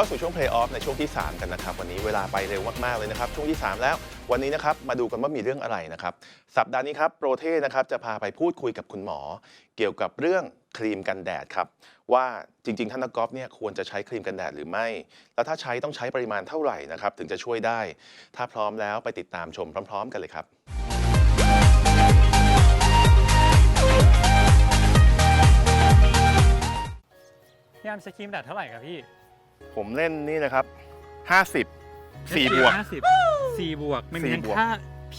เข้าสู่ช่วง Play Off ในช่วงที่ 3 กันนะครับ วันนี้เวลาไปเร็วมาก ๆ เลยนะครับ ช่วงที่ 3 แล้ว วันนี้นะครับมาดูกันว่ามีเรื่องอะไรนะครับ สัปดาห์นี้ครับโปรเทนะครับจะพาไปพูดคุยกับคุณหมอ เกี่ยวกับเรื่องครีมกันแดดครับ ว่าจริง ๆ ท่านนักกอล์ฟเนี่ยควรจะใช้ครีมกันแดดหรือไม่ แล้วถ้าใช้ต้องใช้ปริมาณเท่าไหร่นะครับถึงจะช่วยได้ ถ้าพร้อมแล้วไปติดตามชมพร้อม ๆ กันเลยครับพี่อามใช้ครีมแดดเท่าไหร่ครับพี่ ผมเล่นนี่นะครับ 50 4บวก ห้าสิบสี่บวก มันมีสี่ทั้งบวก ค่า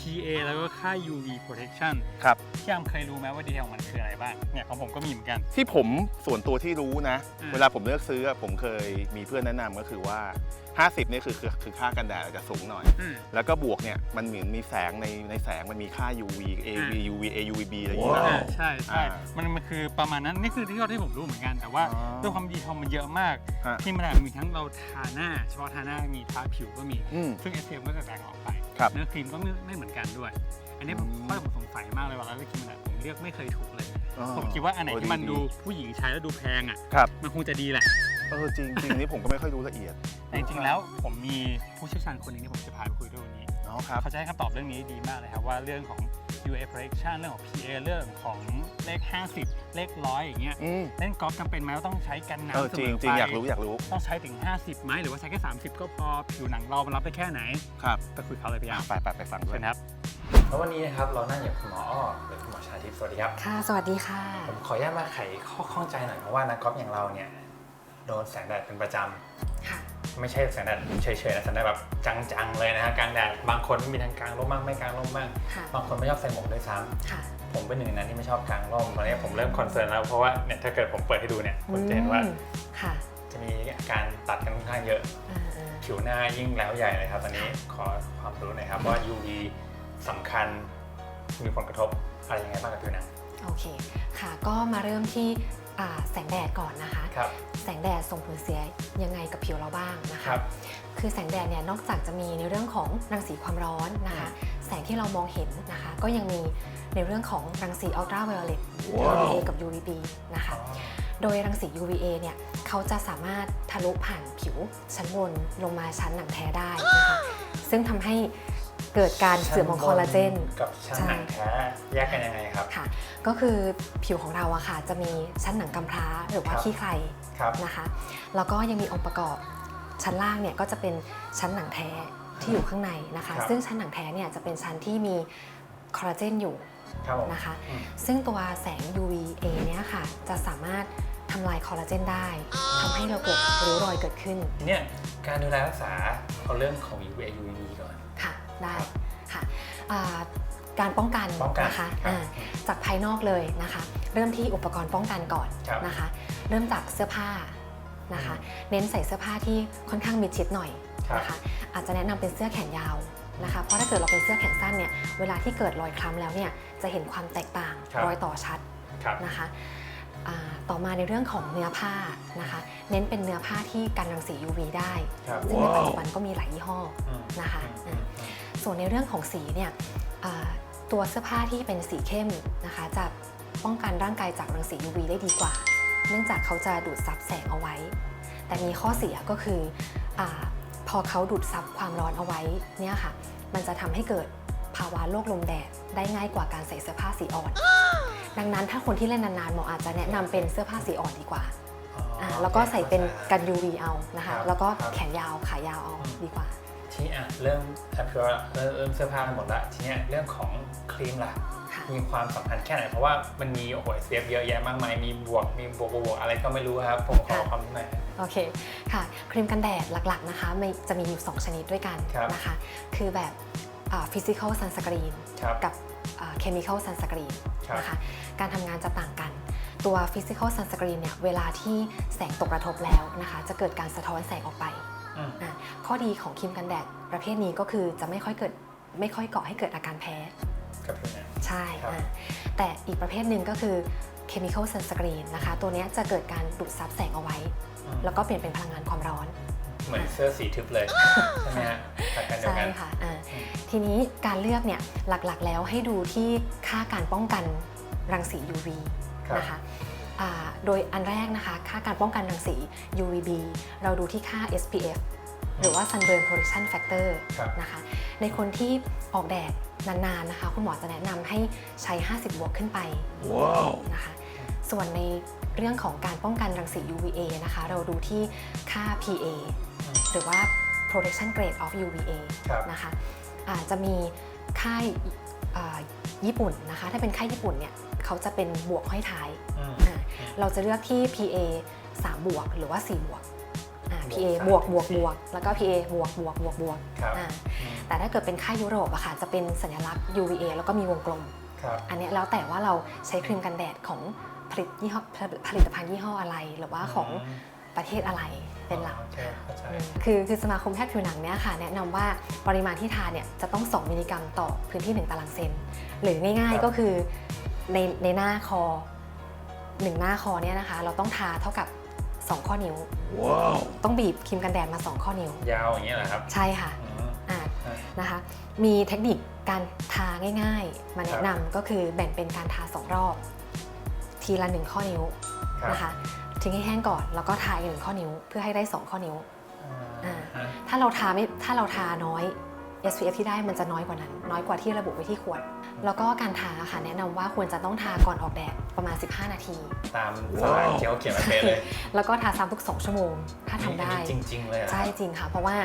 PA แล้วก็ค่า UV protection ครับ พี่อาร์มเคยรู้ไหมว่าดีเทลของมันคืออะไรบ้าง เนี่ยของผมก็มีเหมือนกัน ที่ผมส่วนตัวที่รู้นะ อืม เวลาผมเลือกซื้ออะผมเคยมีเพื่อนแนะนำก็คือว่า 50เนี่ยคือคือคือค่ากันแดดอาจจะสูงหน่อย อืม แล้วก็บวกเนี่ยมันเหมือนมีแสงในในแสงมันมีค่า UV AV อ่า UV AUVB อะไรอย่างเงี้ยอ่าใช่ใช่อ่ามันมันคือประมาณนั้น นี่คือที่เราที่ผมรู้เหมือนกันแต่ว่าอ๋อด้วยความดีเทลมันเยอะมากฮะ ที่มันอาจมีทั้งเราทาหน้าเฉพาะทาหน้ามีทาผิวก็มี อืมซึ่ง SPF ก็จะแตกออกไป ครับเนื้อครีมก็ไม่ไม่เหมือนกันด้วย อันนี้ผมอืมข้อที่ผมสงสัยมากเลยว่าเราเลือกครีมแบบผมเลือกไม่เคยถูกเลย อ๋อผมคิดว่าอันไหนโอ้ที่มันดี ดูผู้หญิงใช้แล้วดูแพงอะครับ มันคงจะดีแหละเออจริงจริงนี่ผมก็ไม่ค่อยรู้ละเอียดแต่จริงๆแล้วผมมีผู้เชี่ยวชาญคนหนึงที่ผมจะพาไปคุยด้วยวันนี้เนาะครับ เขาจะให้คำตอบเรื่องนี้ดีมากเลยครับว่าเรื่องของ UA protection เรื่องของ PA เรื่องของเลข 50 เลขร้อยอย่างเงี้ยอืมเล่นกอล์ฟจำเป็นไหมว่าต้องใช้กันเออน้ำเสจริมงอจริงไปอยากรู้อยากรู้ต้องใช้ถึง 50ไหมหรือว่าใช้แค่ 30 ก็พอผิวหนังเรามันรับได้แค่ไหนครับไปคุยเขาเลยพี่อาร์มไปไปไปฟังด้วเชิยญครับ แล้ววันนี้นะครับเรานั่งอยู่กับคุณหมออ้อหรือคุณหมอชาทิพย์สวัสดีครับ ค่ะ สวัสดีค่ะ ผมขออนุญาตมาไขข้อข้องใจหน่อยเพราะว่านักกอล์ฟอย่างเราเนี่ยโดนแสงแดดเป็นประจค่ะำ ไม่ใช่แสงแดดเฉยๆนะแสงแดดแบบจังๆเลยนะฮะกลางแดดบางคนมีทั้งกลางร่มบ้างไม่กลางร่มบ้างค่ะบางคนไม่ชอบใส่หมวกด้วยซ้ค่ะำผมเป็นหนึ่งในนั้นที่ไม่ชอบกลางร่มตอนนี้ผมเริ่มคอนเซิร์นแล้วเพราะว่าเนี่ยถ้าเกิดผมเปิดให้ดูเนี่ยคุณจะเห็นว่าอืมค่ะจะมีการตัดกันค่อนข้างเยอะ อ่าอ่า ผิวหน้ายิ่งแล้วใหญ่เลยครับตอนนี้ขอความรู้หน่อยครับว่า UV สำคัญมีผลกระทบอะไรยังไงบ้างกับผิวหนัง โอเคค่ะ ก็มาเริ่มที่อ่า แสงแดดก่อนนะคะ ครับ แสงแดดส่งผลเสียยังไงกับผิวเราบ้างนะคคะ รับ คือแสงแดดเนี่ยนอกจากจะมีในเรื่องของรังสีความร้อนนะคะ แสงที่เรามองเห็นนะคะ ก็ยังมีในเรื่องของรังสีอัลตราไวโอเลต UVA กับ UVB นะคะ โดยรังสี UVA เนี่ยเขาจะสามารถทะลุผ่านผิวชั้นบนลงมาชั้นหนังแท้ได้นะคะ ซึ่งทำให้ เกิดการเสื่อมของคอลลาเจนกับชั้นหนังแท้แยกกันยังไงครับค่ะ ก็คือผิวของเราอะค่ะจะมีชั้นหนังกำพร้าหรือว่าครับขี้ใครครับนะคะแล้วก็ยังมีองค์ประกอบชั้นล่างเนี่ยก็จะเป็นชั้นหนังแท้ที่อยู่ข้างในนะคะครับซึ่งชั้นหนังแท้เนี่ยจะเป็นชั้นที่มีคอลลาเจนอยู่ครับผมนะคะอืมซึ่งตัวแสง UVA เนี่ยค่ะจะสามารถทำลายคอลลาเจนได้ทำให้เราเกิดริ้วรอยเกิดขึ้นทีเนี่ยการดูแลรักษาเอาเรื่องของ UVA UVB ก่อนค่ะ ได้ค่ะอ่าการป้องกันป้องกันนะคะครับอ่าจากภายนอกเลยนะคะ เริ่มที่อุปกรณ์ป้องกันก่อนครับนะคะ เริ่มจากเสื้อผ้านะคะ เน้นใส่เสื้อผ้าที่ค่อนข้างมิดชิดหน่อยครับนะคะอาจจะแนะนำเป็นเสื้อแขนยาวนะคะ เพราะถ้าเกิดเราเป็นเสื้อแขนสั้นเนี่ยเวลาที่เกิดรอยคล้ำแล้วเนี่ยจะเห็นความแตกต่างครับรอยต่อชัดครับนะคะอ่าต่อมาในเรื่องของเนื้อผ้านะคะ เน้นเป็นเนื้อผ้าที่กันรังสี UV ได้ครับซึ่งในปัจจุบันก็มีหลายยี่ห้ออืมนะคะอืมอืม ส่วนในเรื่องของสีเนี่ยตัวเสื้อผ้าที่เป็นสีเข้มนะคะจะป้องกันร่างกายจากรังสี UV ได้ดีกว่า เนื่องจากเขาจะดูดซับแสงเอาไว้ แต่มีข้อเสียก็คืออพอเขาดูดซับความร้อนเอาไว้เนี่ยค่ะ มันจะทำให้เกิดภาวะโรคลมแดดได้ง่ายกว่าการใส่เสื้อผ้าสีอ่อน ดังนั้นถ้าคนที่เล่นนานๆหมออาจจะแนะนำเป็นเสื้อผ้าสีอ่อนดีกว่า แล้วก็ใส่เป็นกัน UV เอานะคะ แล้วก็แขนยาวขายาวเอาดีกว่า นี้อะเริ่มแอปเปิลเริ่มเริ่มเสื้อผ้ากันหมดละทีเนี้ยเรื่องของครีมล่ะค่ะ มีความสำคัญแค่ไหน เพราะว่ามันมีโอ้โหเซฟเยอะแยะมากมายมีบวกมีบวกบวกอะไรก็ไม่รู้ครับ ผมขอค่ะความรู้หน่อยครับโอเคค่ะครีมกันแดดหลักๆนะคะมีจะมีอยู่ 2 ชนิดด้วยกันครับนะคะ คือแบบฟิสิกอลซันสกรีนครับกับเคมีคอลซันสกรีนครับ นะคะการทำงานจะต่างกันตัวฟิสิกอลซันสกรีนเนี่ยเวลาที่แสงตกกระทบแล้วนะคะ จะเกิดการสะท้อนแสงออกไป อืม อะ ข้อดีของครีมกันแดดประเภทนี้ก็คือจะไม่ค่อยเกิดไม่ค่อยก่อให้เกิดอาการแพ้กับผิวหนัง ใช่ครับ อะแต่อีกประเภทหนึ่งก็คือ chemical sunscreen นะคะ ตัวเนี้ยจะเกิดการดูดซับแสงเอาไว้ อืม แล้วก็เปลี่ยนเป็นพลังงานความร้อน เหมือนเสื้อสีทึบเลยใช่ไหมฮะหลักการเดียวใช่กัน ค่ะอ่าอืม ทีนี้การเลือกเนี่ยหลักๆแล้วให้ดูที่ค่าการป้องกันรังสี UV ครับนะคะอ่าโดยอันแรกนะคะ ค่าการป้องกันรังสี UVB เราดูที่ค่า SPF หรือว่า Sunburn Protection Factor ครับนะคะ ในคนที่ออกแดดนานๆนะคะ คุณหมอจะแนะนำให้ใช้ 50 บวกขึ้นไปว้าวนะคะ ส่วนในเรื่องของการป้องกันรังสี UVA นะคะ เราดูที่ค่า PA หรือว่า protection grade of UVA ครับนะคะอาจะมีค่ายอ่าญี่ปุ่นนะคะ ถ้าเป็นค่ายญี่ปุ่นเนี่ยเขาจะเป็นบวกห้อยท้ายอืมอ่าเราจะเลือกที่ PA 3 บวกหรือว่า 4 บวก อ่าบวก PA สามบวกบวกบวกแล้วก็ PA บวกบวกบวกบวกครับอ่าอืมแต่ถ้าเกิดเป็นค่ายยุโรปอะค่ะจะเป็นสัญลักษณ์ UVA แล้วก็มีวงกลม ครับ อันเนี้ยแล้วแต่ว่าเราใช้ครีมกันแดดของผลิตยี่ห้อผลิตภัณฑ์ยี่ห้ออะไร หรือว่าของประเทศอะไรเป็นหลักโอเคค่ะเข้าใจ อืมคือคือสมาคมแพทย์ผิวหนังเนี่ยค่ะแนะนำว่าปริมาณที่ทานเนี่ยจะต้อง 2 มิลลิกรัมต่อพื้นที่ 1 ตารางเซน หรือง่ายครับๆก็คือในในหน้าคอ1หน้าคอเนี่ยนะคะ เราต้องทาเท่ากับ 2 ข้อนิ้ว ว้าว ต้องบีบครีมกันแดดมา 2 ข้อนิ้ว ยาวอย่างเงี้ยเหรอครับใช่ค่ะ อืม อ่าอะนะคะ มีเทคนิคการทาง่ายๆ มาแนะนำก็คือแบ่งเป็นการทา2รอบ ทีละ1ข้อนิ้วครับนะคะทิ้งให้แห้งก่อนแล้วก็ทาอีกหนึ่งข้อนิ้ว เพื่อให้ได้2ข้อนิ้วอ่าฮะถ้าเราทาไม่ถ้าเราทาน้อย SPF ที่ได้มันจะน้อยกว่านั้น น้อยกว่าที่ระบุไว้ที่ขวด แล้วก็การทาค่ะแนะนำว่าควรจะต้องทาก่อนออกแดดประมาณ 15 นาที ตามสไลด์ที่เขาเขียนมาเป๊ะเลย แล้วก็ทาซ้ำทุก 2 ชั่วโมง ถ้าทำได้อันนี้จริง ๆ เลยเหรอใช่จริงค่ะ เพราะว่า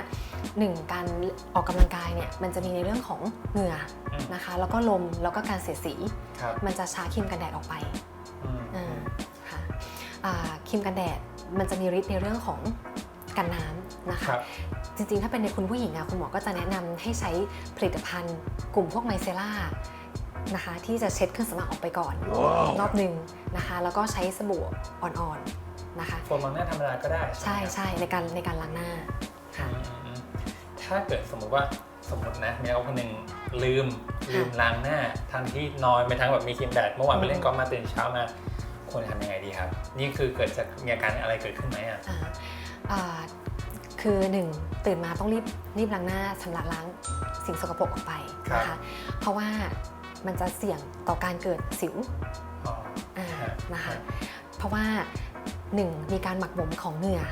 1 การออกกำลังกายเนี่ยมันจะมีในเรื่องของเหงื่ออืมนะคะ แล้วก็ลมแล้วก็การเสียดสีครับมันจะช้าครีมกันแดดออกไปอืมอ่าค่ะอ่าครีมกันแดดมันจะมีฤทธิ์ในเรื่องของ กันน้ำนะคะครับจริงๆ ถ้าเป็นในคุณผู้หญิงอะคุณหมอก็จะแนะนำให้ใช้ผลิตภัณฑ์ กลุ่มพวกไมเซล่านะคะ ที่จะเช็ดเครื่องสำอางออกไปก่อนว้าวรอบหนึ่งนะคะ แล้วก็ใช้สบู่อ่อนๆนะคะโฟมบางหน้าธรรมดาก็ได้ ใช่ไหมครับใช่ในการในการล้างหน้าค่ะอืมอืมถ้าเกิดสมมติว่าสมมตินะมีเอาคนหนึ่งลืมลืมล้างหน้าทั้งที่นอนไปทั้งแบบมีครีมแดดเมื่อวานไปเล่นกอล์ฟมาตื่นเช้ามาควรทำยังไงดีครับ นี่คือเกิดจากมีอาการอะไรเกิดขึ้นไหมอะอ่าอ่า คือหนึ่งตื่นมาต้องรีบรีบล้างหน้าชำระล้างสิ่งสกปรกออกไปนะคะเพราะว่ามันจะเสี่ยงต่อการเกิดสิวอ๋อ อ่าฮะนะคะเพราะว่า 1. มีการหมักหมมของเหงื่อ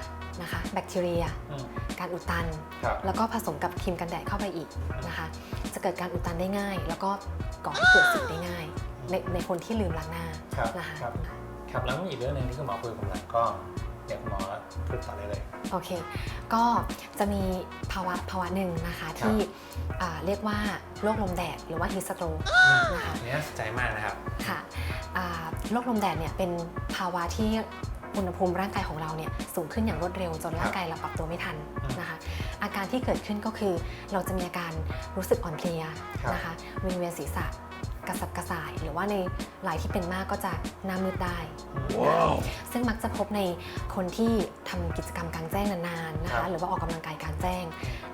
นะคะแบคทีเรีย อืมการอุดตัน ครับแล้วก็ผสมกับครีมกันแดดเข้าไปอีกนะคะจะเกิดการอุดตันได้ง่าย แล้วก็ก่อให้เกิดสิวได้ง่าย ในในคนที่ลืมล้างหน้าครับนะคะครับ ครับแล้วมีอีกเรื่องหนึ่งที่คุณหมอคุยกับผมหลังกล้อง เดี๋ยวคุณหมอพูดต่อได้เลย โอเค ก็จะมีภาวะภาวะหนึ่งนะคะที่อ่าเรียกว่าโรคลมแดดหรือว่าฮีสโตรกนะคะ อันนี้น่าสนใจมากนะครับ ค่ะอ่าโรคลมแดดเนี่ยเป็นภาวะที่อุณหภูมิร่างกายของเราเนี่ยสูงขึ้นอย่างรวดเร็วจนร่างกายเราปรับตัวไม่ทันอืมนะคะ อาการที่เกิดขึ้นก็คือเราจะมีอาการรู้สึกอ่อนเพลียครับนะคะวิงเวียนศีรษะ กระสับกระส่าย หรือว่าในรายที่เป็นมากก็จะหน้ามืดได้ว้าวซึ่งมักจะพบในคนที่ทำกิจกรรมกลางแจ้งนานๆนะครัคะบหรือว่าออกกำลังกายกลางแจ้ง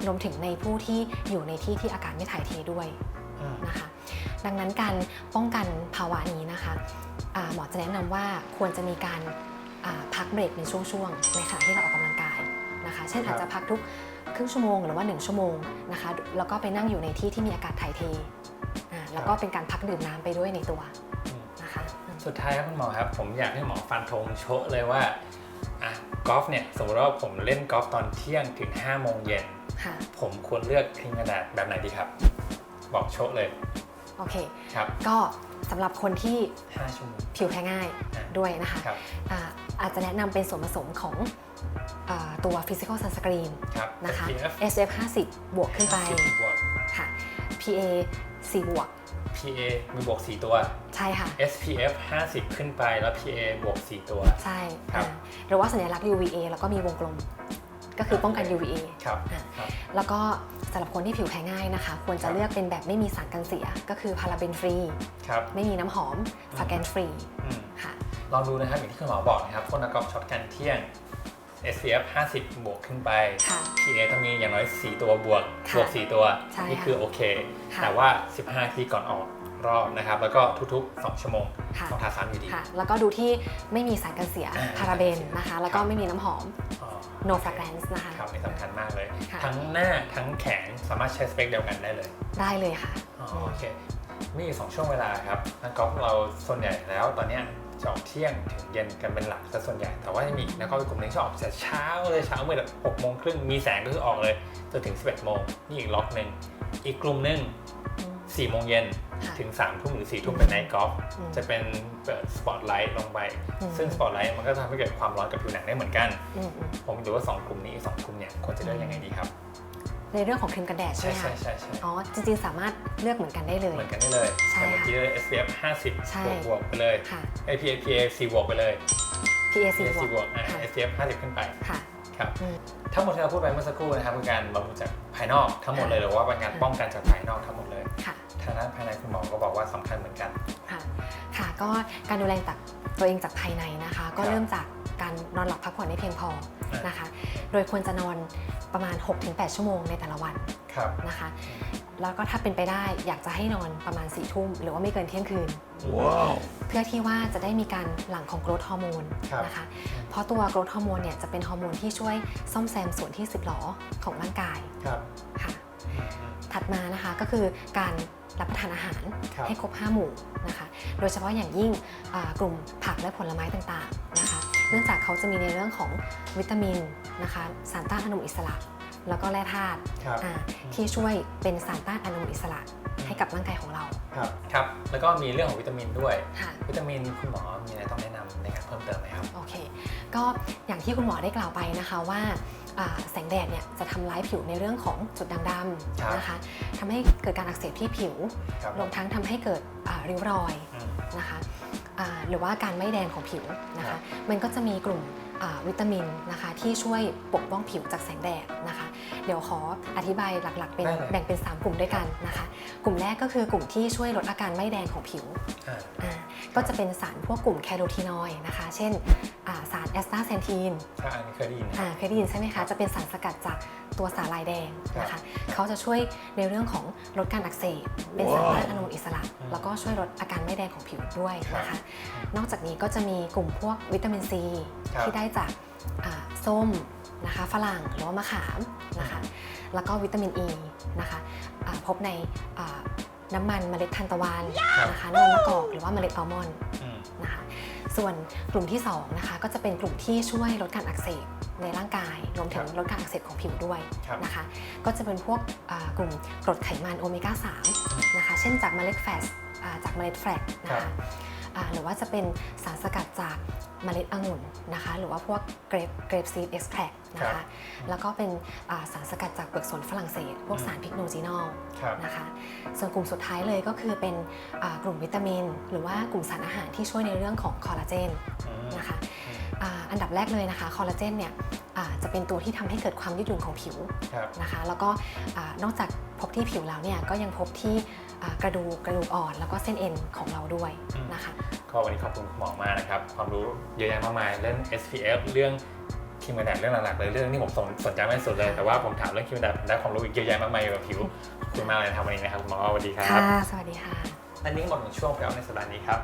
รวมถึงในผู้ที่อยู่ในที่ที่อากาศไม่ถ่ายเทด้วยอืมนะคะ ดังนั้นการป้องกันภาวะนี้นะคะอ่าหมอจะแนะนำว่าควรจะมีการอ่าพักเบรกในช่วงๆในขณะที่เราออกกำลังกายนะคะ เช่นครับอาจจะพักทุกครึ่งชั่วโมงหรือว่า 1 ชั่วโมงนะคะ แล้วก็ไปนั่งอยู่ในที่ที่มีอากาศถ่ายเทอ่า แล้วก็เป็นการพักดื่มน้ำไปด้วยในตัวอืมนะคะอืมสุดท้ายครับคุณหมอครับ ผมอยากให้หมอฟันธงโชะเลยว่าอะกอล์ฟเนี่ยสมมติว่าผมเล่นกอล์ฟตอนเที่ยงถึง5โมงเย็นค่ะผมควรเลือกครีมกระดาษแบบไหนดีครับ บอกโชะเลยโอเคครับก็สำหรับคนที่5ชั่วโมงผิวแพ้ง่ายอะด้วยนะคะครับอ่าอาจจะแนะนำเป็นส่วนผสมของอาตัว Physical Sunscreen ครับนะคะ SPF SF 50 บวกขึ้นไป50บวกค่ะ PA 4 บวก PA มีบวก 4 ตัว ใช่ค่ะ SPF 50 ขึ้นไปแล้ว PA บวก 4 ตัว ใช่ครับอ่าหรือว่าสัญลักษณ์ UVA แล้วก็มีวงกลม ก็คือป้องกัน UVA ครับอะครับแล้วก็สำหรับคนที่ผิวแพ้ง่ายนะคะ ควรครัจะบเลือกเป็นแบบไม่มีสารกันเสีย ก็คือพาราเบนฟรีครับไม่มีน้ำหอมฟาแกนฟรีอืมค่ะลองดูนะครับอย่างที่คุณหมอบอกนะครับพวกนักกอล์ฟช็อตกันเที่ยง SPF 50 บวกขึ้นไป ค่ะ PA ต้องมีอย่างน้อย 4 ตัวบวกค่ะบวก 4 ตัว ใช่นี่ค่ะคือโอเค ค่ะ แต่ว่า 15 ทีก่อนออกรอบนะครับ แล้วก็ทุกๆ 2 ชั่วโมงค่ะ ต้องทาซ้ำอยู่ดี ค่ะ แล้วก็ดูที่ไม่มีสารกันเสียอ่าพาราเบนนะคะ แล้วก็ครับ ไม่มีน้ำหอม อ๋อ no fragrance นะคะ ครับนี่สำคัญมากเลย ค่ะ ทั้งหน้าทั้งแขนสามารถใช้สเปคเดียวกันได้เลย ได้เลยค่ะ อ๋อโอเค มีอยู่สองช่วงเวลาครับนักกอล์ฟเราส่วนใหญ่แล้วตอนเนี้ย จะออกเที่ยงถึงเย็นกันเป็นหลักซะส่วนใหญ่ แต่ว่าจะมีอีกแล้วก็อีกกลุ่มหนึงจะออกแต่เช้าเลยเช้ามืดแบบหกโมงครึ่งมีแสงก็คือออกเลยจนถึง 11โมงนี่อีกล็อกหนึ่งอีกกลุ่มหนึ่งอืม4โมงเย็นค่ะถึง3ทุ่มหรือ4ทุ่มเป็นไนท์กอล์ฟอืมจะเป็นเปิดสปอตไลท์ลงไปอืมซึ่งสปอตไลท์มันก็จะทำให้เกิดความร้อนกับผิวหนังได้เหมือนกันอืมอืมผมดูว่า 2 กลุ่มนี้สองกลุ่มเนี่ยควรจะเลือกยังไงดีครับ ในเรื่องของครีมกันแดดใช่ใช่ไหมใช่คะใช่ใช่อ๋อจริงๆสามารถเลือกเหมือนกันได้เลย เหมือนกันได้เลยใช่แต่เมื่อกี้เลย SPF ใช่ 50บวกๆไปเลย ค่ะไอ PA PA C บวกไปเลย PAC PA C บบววกกอะ ค่ะ SPF 50 ขึ้นไปค่ะ ครับ อืม ทั้งหมดที่เราพูดไปเมื่อสักครู่นะครับคือการบำรุงจากภายนอกทั้งหมดเลยหรือว่าเป็นการป้องกันจากภายนอกทั้งหมดเลยค่ะ ทางด้านภายในคุณหมอก็บอกว่าสำคัญเหมือนกัน ค่ะ ค่ะ ก็การดูแลจากตัวเองจากภายในนะคะ ก็ครับเริ่มจากการนอนหลับพักผ่อนให้เพียงพออะนะคะ โดยควรจะนอน ประมาณ 6-8 ชั่วโมงในแต่ละวันครับนะคะ แล้วก็ถ้าเป็นไปได้อยากจะให้นอนประมาณ4ี่ทุ่มหรือว่าไม่เกินเที่ยงคืนว้าวเพื่อที่ว่าจะได้มีการหลั่งของโกรทฮอร์โมนครับนะคะ เพราะตัวโกรทฮอร์โมนเนี่ยจะเป็นฮอร์โมนที่ช่วยซ่อมแซมส่วนที่สึกหรอของร่างกายครับค่ะอืมถัดมานะคะก็คือการรับประทานอาหารครับให้ครบ 5 หมู่นะคะ โดยเฉพาะอย่างยิ่งอ่ากลุ่มผักและผลไม้ต่างๆนะคะ เนื่องจากเขาจะมีในเรื่องของวิตามินนะคะสารต้านอนุมูลอิสระ แล้วก็แร่ธาตุครับอ่าที่ช่วยเป็นสารต้านอนุมูลอิสระ ให้กับร่างกายของเราครับครับ แล้วก็มีเรื่องของวิตามินด้วยค่ะวิตามินคุณหมอมีอะไรต้องแนะนำในการเพิ่มเติมไหมครับโอเค ก็อย่างที่คุณหมอได้กล่าวไปนะคะว่าอ่าแสงแดดเนี่ยจะทำร้ายผิวในเรื่องของจุดด่างดครับำนะคะทำให้เกิดการอักเสบที่ผิวครับรวมทั้งทำให้เกิดอ่าริ้วรอยอืมนะคะอ่า หรือว่าการไม่แดงของผิวนะครัคะบมันก็จะมีกลุ่มอ่าวิตามินนะคะที่ช่วยปกป้องผิวจากแสงแดดนะคะ เดี๋ยวขออธิบายหลักๆเป็นได้เลยแบ่งเป็น 3 กลุ่มด้วยกันนะคะ กลุ่มแรกก็คือกลุ่มที่ช่วยลดอาการไม่แดงของผิวอ่าอ่าก็จะเป็นสารพวกกลุ่มแคโรทีนอยด์นะคะ เช่นอ่าสารแอสตาเซนทีนถ้าอันนี้เคยได้ยินนะอ่าเคยได้ยินใช่ไหมคะ จะเป็นสารสกัดจาก ตัวสาลายแดงนะครัคะบเขาจะช่วยในเรื่องของลดการอักเสบเป็นสารต้านอนุมูลอิสระอืมแล้วก็ช่วยลดอาการไม่แดงของผิวด้วยนะครัคะบนอกจากนี้ก็จะมีกลุ่มพวกวิตามินซีครับที่ได้จากอ่าส้มนะคะฝรั่งหรือว่ามะขามนะคะแล้วก็วิตามินอ e ีนะคะอ่าพบในอ่าน้ำมันเมล็ดทานตะวันครับนะคะน้ำมันมะกอกหรือว่าเมล็ดอัลมอนด์อืมนะคะส่วนกลุ่มที่2นะคะก็จะเป็นกลุ่มที่ช่วยลดการอักเสบ ในร่างกายรวมถึงครับลดการอักเสบของผิวด้วยครับนะคะ ก็จะเป็นพวกอ่ากลุ่มกรดไขมันโอเมก้า3นะคะ เช่นจากเมล็ดแฟตอ่าจากเมล็ดแฟลกนะครัคะบอ่าหรือว่าจะเป็นสารสกัดจาก เมล็ดองุ่นนะคะ หรือว่าพวกเกรปเกรปซีดเอ็กซ์แทรนะครัคะ บ แล้วก็เป็นอ่าสารสกัดจากเปลือกสนฝรั่งเศส พวกอืมสารพิกโนจีนอล ครับ นะคะ ส่วนกลุ่มสุดท้ายเลยก็คือเป็นอ่ากลุ่มวิตามิน หรือว่ากลุ่มสารอาหารที่ช่วยในเรื่องของคอลลาเจนอืมนะคะอ่าอันดับแรกเลยนะคะคอลลาเจนเนี่ยอ่าจะเป็นตัวที่ทำให้เกิดความยืดหยุ่นของผิวครับ นะคะ แล้วก็อ่านอกจากพบที่ผิวแล้วเนี่ยก็ยังพบที่อ่า กระดูกกระดูกอ่อนแล้วก็เส้นเอ็นของเราด้วยอืมนะคะก็วันนี้ขอบคุณคุณหมอมากนะครับ ความรู้เยอะแยะมากมายเรื่อง SPF เรื่องครีมกันแดดเรื่องหลักๆเลยเรื่องที่ผมสนสนใจมากที่สุดเลยแต่ว่าผมถามเรื่องครีมกันแดดได้ความรู้อีกเยอะแยะมากมายเกี่ยวกับผิวขอบคุณมากเลยนะครับวันนี้นะครับคุณหมอสวัสดีครับค่ะสวัสดีค่ะอันนี้หมดของช่วงไปเอาในสัปดาห์นี้ครับ